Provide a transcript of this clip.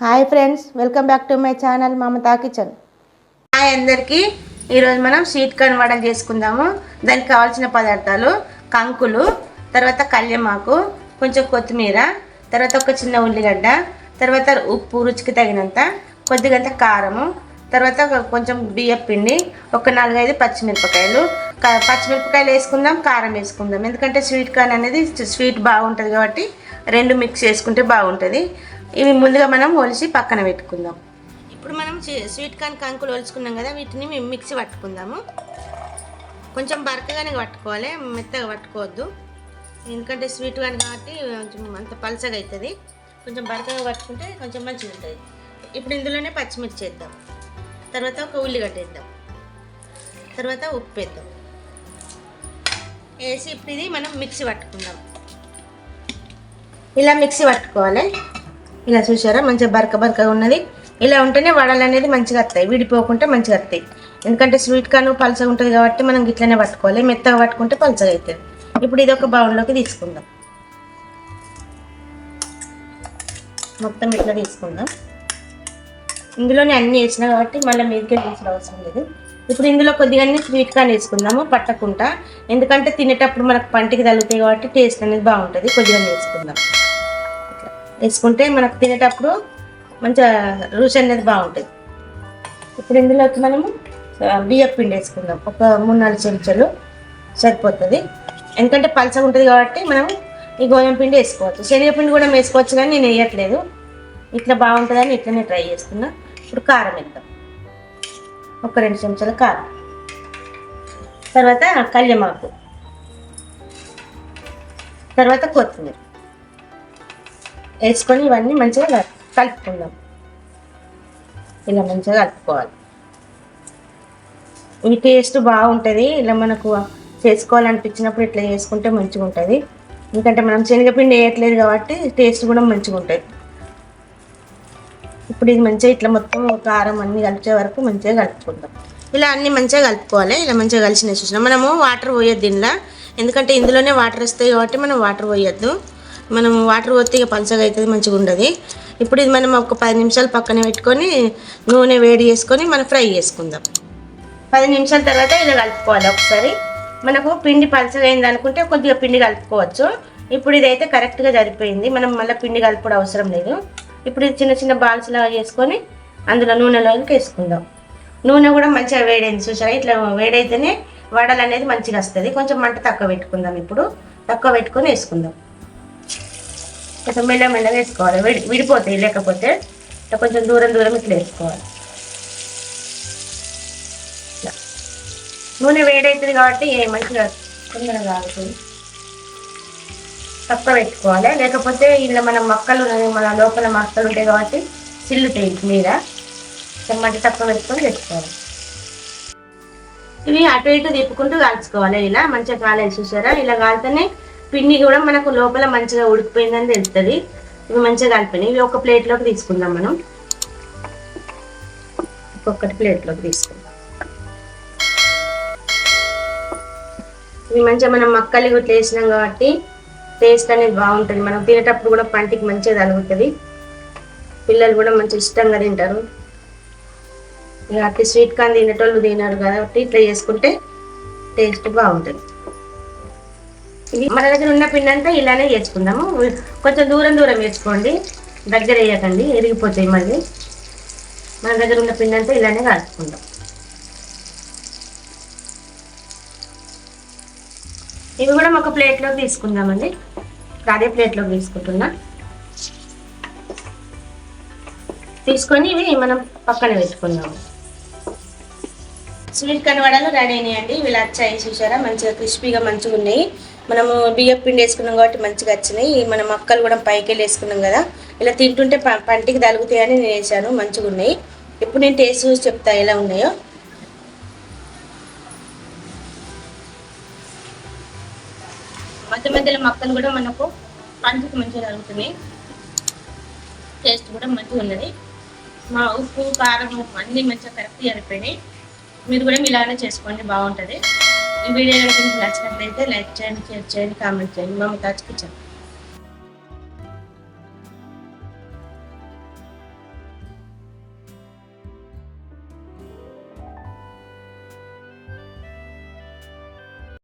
Hi friends welcome back to my channel Mamata kitchen. Hi అందరికీ. ఈరోజు మనం sweet corn వడలు చేసుకుందాము. దానికి కావాల్సిన పదార్థాలు కంకులు తర్వాత కళ్యమాకు కొంచెం కొత్తిమీర తర్వాత ఒక చిన్న ఉల్లిగడ్డ తర్వాత ఉప్పు రుచికి తగినంత కొద్దిగంత కారము తర్వాత ఒక- కొంచెం బియ్యం పిండి ఒక నాలుగైదు పచ్చిమిరపకాయలు. పచ్చిమిరపకాయలు వేసుకుందాం కారం వేసుకుందాం. ఎందుకంటే స్వీట్ కార్న్ అనేది స్వీట్ బాగుంటుంది కాబట్టి రెండు మిక్స్ చేసుకుంటే బాగుంటుంది. ఇవి ముందుగా మనం ఒలిసి పక్కన పెట్టుకుందాం. ఇప్పుడు మనం స్వీట్ కార్న్ కంకులు ఒలుచుకున్నాం కదా వీటిని మేము మిక్సీ పట్టుకుందాము. కొంచెం బరకగానే పట్టుకోవాలి మెత్తగా పట్టుకోవద్దు. ఎందుకంటే స్వీట్ కార్న్ కాబట్టి కొంచెం అంత పలసగా అవుతుంది. కొంచెం బరకగా పట్టుకుంటే కొంచెం మంచిగా ఉంటుంది. ఇప్పుడు ఇందులోనే పచ్చిమిర్చి వేద్దాం. తర్వాత ఒక ఉల్లిగడ్డ వేద్దాం. తర్వాత ఉప్పు వేద్దాం. వేసి ఇప్పుడు ఇది మనం మిక్సీ పట్టుకుందాం. ఇలా మిక్సీ పట్టుకోవాలి. ఇలా చూసారా మంచిగా బరక బరకగా ఉన్నది. ఇలా ఉంటేనే వడలు అనేది మంచిగా వస్తాయి. విడిపోకుండా మంచిగా వస్తాయి. ఎందుకంటే స్వీట్ కార్న్ పలసగా ఉంటుంది కాబట్టి మనం ఇట్లనే పట్టుకోవాలి. మెత్తగా పట్టుకుంటే పలసగా అవుతుంది ఇప్పుడు ఇది ఒక బౌల్లోకి తీసుకుందాం. మొత్తం ఇట్లా తీసుకుందాం. ఇందులోనే అన్నీ వేసినా కాబట్టి మళ్ళీ మీదకే తీసిన అవసరం లేదు. ఇప్పుడు ఇందులో కొద్దిగా స్వీట్ కార్న్ వేసుకుందాము పట్టకుండా. ఎందుకంటే తినేటప్పుడు మనకు పంటికి తగులుతాయి కాబట్టి టేస్ట్ అనేది బాగుంటుంది. కొద్దిగా వేసుకుందాం. వేసుకుంటే మనకు తినేటప్పుడు మంచిగా రుచి అనేది బాగుంటుంది. ఇప్పుడు ఇందులోకి మనము ఆ, బియ్యం పిండి వేసుకుందాం. ఒక మూడు నాలుగు చెంచాలు సరిపోతుంది. ఎందుకంటే పలసగా ఉంటుంది కాబట్టి మనం ఈ గోధుమ పిండి వేసుకోవచ్చు. శనగపిండి కూడా వేసుకోవచ్చు కానీ నేను వేయట్లేదు. ఇట్లా బాగుంటుందని ఇట్లనే ట్రై చేస్తున్నా. ఇప్పుడు కారం వేద్దాం. ఒక రెండు చెంచాల కారం. తర్వాత కళ్యమాకు. తర్వాత కొత్తిమీర. వేసుకొని ఇవన్నీ మంచిగా కలుపుకుందాం. ఇలా మంచిగా కలుపుకోవాలి. ఈ టేస్ట్ బాగుంటుంది. ఇలా మనకు చేసుకోవాలనిపించినప్పుడు ఇట్లా చేసుకుంటే మంచిగా ఉంటుంది ఎందుకంటే మనం శనగపిండి వేయట్లేదు కాబట్టి టేస్ట్ కూడా మంచిగా ఉంటుంది ఇప్పుడు ఇది మంచిగా ఇట్లా మొత్తం కారం అన్నీ కలిపే వరకు మంచిగా కలుపుకుందాం. ఇలా అన్నీ మంచిగా కలుపుకోవాలి. ఇలా మంచిగా కలిసిన చూసిన మనము వాటర్ పోయొద్దు దీనిలో ఎందుకంటే ఇందులోనే వాటర్ వస్తాయి కాబట్టి మనం వాటర్ పోయొద్దు. మనం వాటర్ పోతే ఇక పలసగా అవుతుంది మంచిగా ఉండదు. ఇప్పుడు ఇది మనం ఒక పది నిమిషాలు పక్కన పెట్టుకొని నూనె వేడి చేసుకొని మనం ఫ్రై చేసుకుందాం. పది నిమిషాల తర్వాత ఇలా కలుపుకోవాలి ఒకసారి. మనకు పిండి పలచగా అయింది అనుకుంటే కొద్దిగా పిండి కలుపుకోవచ్చు. ఇప్పుడు ఇదైతే కరెక్ట్గా సరిపోయింది. మనం మళ్ళీ పిండి కలుపుకోవడం అవసరం లేదు. ఇప్పుడు ఇది చిన్న చిన్న బాల్స్ లాగా చేసుకొని అందులో నూనెలోకి వేసుకుందాం. నూనె కూడా మంచిగా వేడైంది చూసారా? ఇట్లా వేడైతేనే వడలు అనేది మంచిగా వస్తుంది. కొంచెం మంట తక్కువ పెట్టుకుందాం ఇప్పుడు. తక్కువ పెట్టుకొని వేసుకుందాం. కొంచెం మెల్ల వేసుకోవాలి. విడి విడిపోతాయి లేకపోతే కొంచెం దూరం దూరం ఇట్లా వేసుకోవాలి. నూనె వేడవుతుంది కాబట్టి ఏ మంచిగా తొందరగా తక్కువ పెట్టుకోవాలి. లేకపోతే ఇలా మన మొక్కలు ఉన్నాయి, మన లోపల మొక్కలు ఉంటాయి కాబట్టి చిల్లుతాయి మీద. చెమ్మటి తక్కువ పెట్టుకొని పెట్టుకోవాలి. ఇవి అటు ఇటు తిప్పుకుంటూ కాల్చుకోవాలి. ఇలా మంచిగా కాలేదు చూసారా? ఇలా కాలితేనే పిండి కూడా మనకు లోపల మంచిగా ఉడికిపోయిందని తెలుస్తుంది. ఇవి మంచిగా కలిపినాయి. ఇవి ఒక ప్లేట్లోకి తీసుకుందాం మనం. ఒక్కొక్కటి ప్లేట్లోకి తీసుకుందాం. ఇవి మంచిగా మనం మక్కలు ఇట్లా వేసినాం కాబట్టి టేస్ట్ అనేది బాగుంటుంది. మనం తినేటప్పుడు కూడా పంటికి మంచిగా తగులుతుంది. పిల్లలు కూడా మంచి ఇష్టంగా తింటారు. ఇక అట్టి స్వీట్ కానీ తినేటోళ్ళు తినరు కాబట్టి ఇట్లా చేసుకుంటే టేస్ట్ బాగుంటుంది. మన దగ్గర ఉన్న పిండి అంతా ఇలానే వేసుకుందాము కొంచెం దూరం దూరం వేసుకోండి. దగ్గర వేయకండి ఎరిగిపోతాయి మళ్ళీ. మన దగ్గర ఉన్న పిండి అంతా ఇలానే కలుపుకుందాం ఇవి కూడా ఒక ప్లేట్లోకి తీసుకుందామండి. అదే ప్లేట్లోకి తీసుకుంటున్నా. తీసుకొని ఇవి మనం పక్కన పెట్టుకుందాము. స్వీట్ కనవడాలు రెడీ అయినాయండి. ఇవి వచ్చాయి చూసారా? మంచిగా క్రిస్పీగా మంచిగా ఉన్నాయి. మనము బియ్యం పిండి వేసుకున్నాం కాబట్టి మంచిగా వచ్చినాయి. మన మక్కలు కూడా పైకి వెళ్ళి వేసుకున్నాం కదా. ఇలా తింటుంటే పంటికి తగులుతాయని నేను వేసాను. మంచిగా ఉన్నాయి. ఇప్పుడు నేను టేస్ట్ చూసి చెప్తా ఎలా ఉన్నాయో. మధ్య మధ్యలో మొక్కలు కూడా మనకు పంటకు మంచిగా తగులుతున్నాయి. టేస్ట్ కూడా మంచిగా ఉన్నది. మా ఉప్పు కారం అన్నీ మంచిగా కరెక్ట్ సరిపోయినాయి మీరు కూడా ఇలానే చేసుకోండి. బాగుంటుంది. ఈ వీడియో కనుక నచ్చినట్లయితే లైక్ చేయండి షేర్ చేయండి కామెంట్ చేయండి. మమ్మల్ని టచ్ కిచెన్